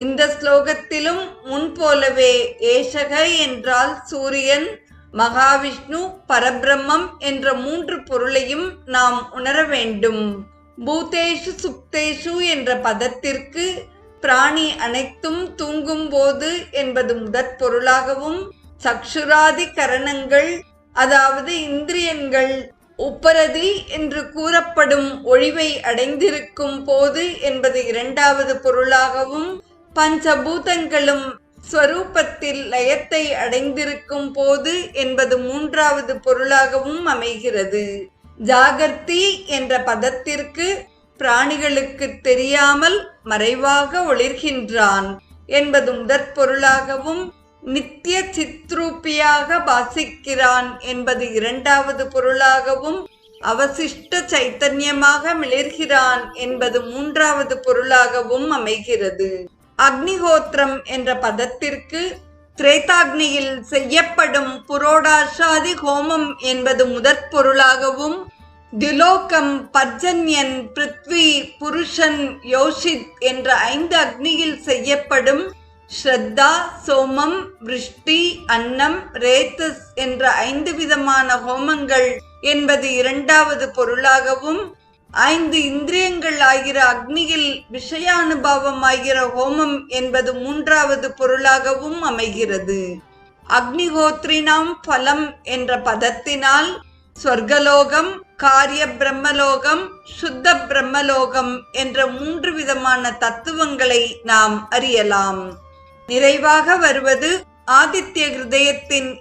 இந்த ஸ்லோகத்திலும் முன்போலவே ஏஷக என்றால் சூரியன் மகாவிஷ்ணு பரபிரம்மம் என்ற மூன்று பொருளையும் நாம் உணர வேண்டும். பூதேஷு சுப்தேஷு என்ற பதத்திற்கு பிராணி அனைத்தும் தூங்கும் போது என்பது முதற் பொருளாகவும் சக்ஷுராதி கரணங்கள் அதாவது இந்திரியங்கள் உப்பரதி என்று கூறப்படும் ஒழிவை அடைந்திருக்கும் போது என்பது இரண்டாவது பொருளாகவும் பஞ்சபூதங்களும் ஸ்வரூபத்தில் லயத்தை அடைந்திருக்கும் போது என்பது மூன்றாவது பொருளாகவும் அமைகிறது. ஜாகர்த்தி என்ற பதத்திற்கு பிராணிகளுக்கு தெரியாமல் மறைவாக ஒளிர்கின்றான் என்பது முதற் பொருளாகவும் நித்திய சித்ரூபியாக பாசிக்கிறான் என்பது இரண்டாவது பொருளாகவும் அவசிஷ்ட சைத்தன்யமாக மிளிர்கிறான் என்பது மூன்றாவது பொருளாகவும் அமைகிறது. அக்னிஹோத்திரம் என்ற பதத்திற்கு திரேதாக்னியில் செய்யப்படும் புரோடாஷாதி ஹோமம் என்பது முதற் பொருளாகவும் திலோகம் பர்ஜன்யன் பிருத்வி புருஷன் யோஷித் என்ற ஐந்து அக்னியில் செய்யப்படும் ஸ்ரத்தா சோமம் விருஷ்டி அன்னம் ரேத்தஸ் என்ற ஐந்து விதமான ஹோமங்கள் என்பது இரண்டாவது பொருளாகவும் ஐந்து இந்திரியங்கள் ஆகிற அக்னியில் விஷயானுபவம் ஆகிற ஹோமம் என்பது மூன்றாவது பொருளாகவும் அமைகிறது. அக்னிஹோத்ரினாம் பலம் என்ற பதத்தினால் சொர்க்கலோகம் காரிய பிரம்மலோகம் சுத்த பிரம்மலோகம் என்ற மூன்று விதமான தத்துவங்களை நாம் அறியலாம். நிறைவாக வருவது ஆதித்ய ஹிருதயத்தின்